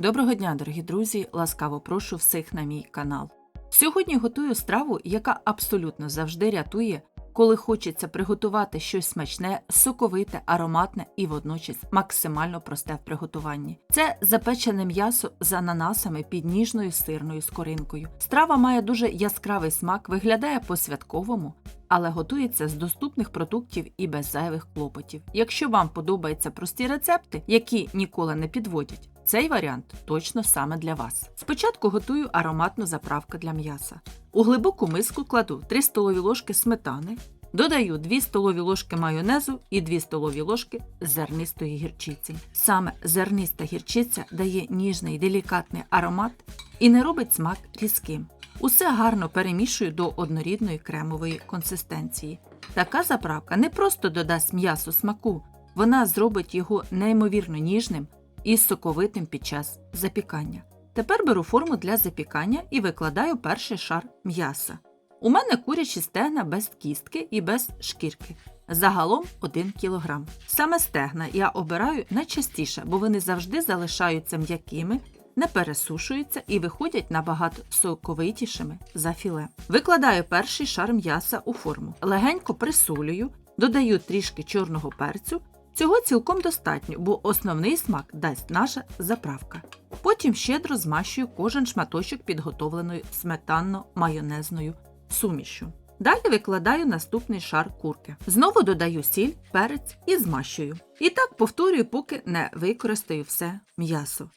Доброго дня, дорогі друзі! Ласкаво прошу всіх на мій канал. Сьогодні готую страву, яка абсолютно завжди рятує, коли хочеться приготувати щось смачне, соковите, ароматне і водночас максимально просте в приготуванні. Це запечене м'ясо з ананасами під ніжною сирною скоринкою. Страва має дуже яскравий смак, виглядає по-святковому, але готується з доступних продуктів і без зайвих клопотів. Якщо вам подобаються прості рецепти, які ніколи не підводять, цей варіант точно саме для вас. Спочатку готую ароматну заправку для м'яса. У глибоку миску кладу 3 столові ложки сметани, додаю 2 столові ложки майонезу і 2 столові ложки зернистої гірчиці. Саме зерниста гірчиця дає ніжний делікатний аромат і не робить смак різким. Усе гарно перемішую до однорідної кремової консистенції. Така заправка не просто додасть м'ясу смаку, вона зробить його неймовірно ніжним і соковитим під час запікання. Тепер беру форму для запікання і викладаю перший шар м'яса. У мене курячі стегна без кістки і без шкірки. Загалом 1 кг. Саме стегна я обираю найчастіше, бо вони завжди залишаються м'якими, не пересушуються і виходять набагато соковитішими за філе. Викладаю перший шар м'яса у форму, легенько присолюю, додаю трішки чорного перцю. Цього цілком достатньо, бо основний смак дасть наша заправка. Потім щедро змащую кожен шматочок підготовленою сметанно-майонезною сумішю. Далі викладаю наступний шар курки. Знову додаю сіль, перець і змащую. І так повторюю, поки не використаю все м'ясо.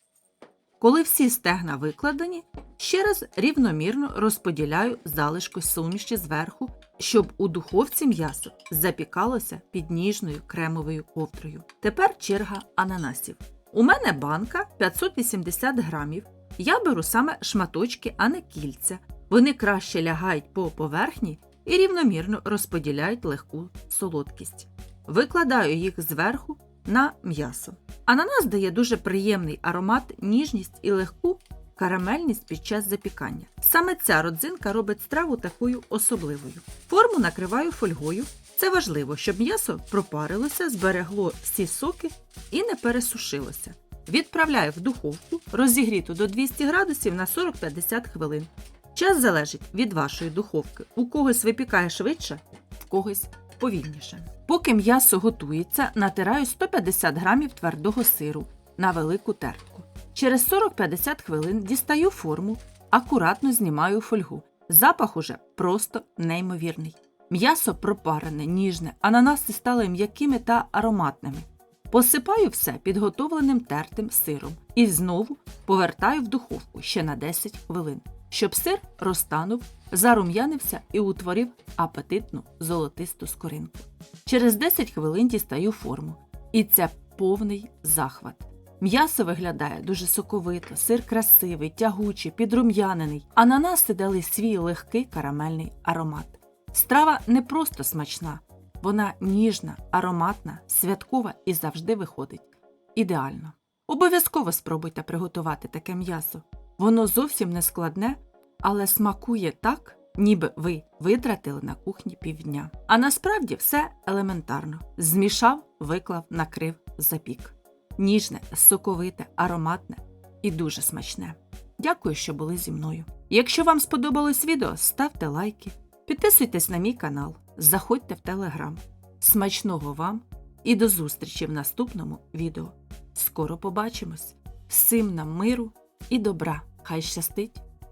Коли всі стегна викладені, ще раз рівномірно розподіляю залишки суміші зверху, щоб у духовці м'ясо запікалося під ніжною кремовою ковдрою. Тепер черга ананасів. У мене банка 580 грамів. Я беру саме шматочки, а не кільця. Вони краще лягають по поверхні і рівномірно розподіляють легку солодкість. Викладаю їх зверху на м'ясо. Ананас дає дуже приємний аромат, ніжність і легку карамельність під час запікання. Саме ця родзинка робить страву такою особливою. Форму накриваю фольгою. Це важливо, щоб м'ясо пропарилося, зберегло всі соки і не пересушилося. Відправляю в духовку, розігріту до 200 градусів на 40-50 хвилин. Час залежить від вашої духовки. У когось випікає швидше, в когось повільніше. Поки м'ясо готується, натираю 150 грамів твердого сиру на велику тертку. Через 40-50 хвилин дістаю форму, акуратно знімаю фольгу. Запах уже просто неймовірний. М'ясо пропарене, ніжне, ананаси стали м'якими та ароматними. Посипаю все підготовленим тертим сиром і знову повертаю в духовку ще на 10 хвилин, щоб сир розтанув, зарум'янився і утворив апетитну золотисту скоринку. Через 10 хвилин дістаю форму, і це повний захват. М'ясо виглядає дуже соковито, сир красивий, тягучий, підрум'янений. Ананаси дали свій легкий карамельний аромат. Страва не просто смачна, вона ніжна, ароматна, святкова і завжди виходить. Ідеально. Обов'язково спробуйте приготувати таке м'ясо. Воно зовсім не складне, але смакує так, ніби ви витратили на кухні півдня. А насправді все елементарно: змішав, виклав, накрив, запік. Ніжне, соковите, ароматне і дуже смачне. Дякую, що були зі мною. Якщо вам сподобалось відео, ставте лайки, підписуйтесь на мій канал, заходьте в телеграм. Смачного вам і до зустрічі в наступному відео. Скоро побачимось! Всім нам миру і добра! Хай щастить!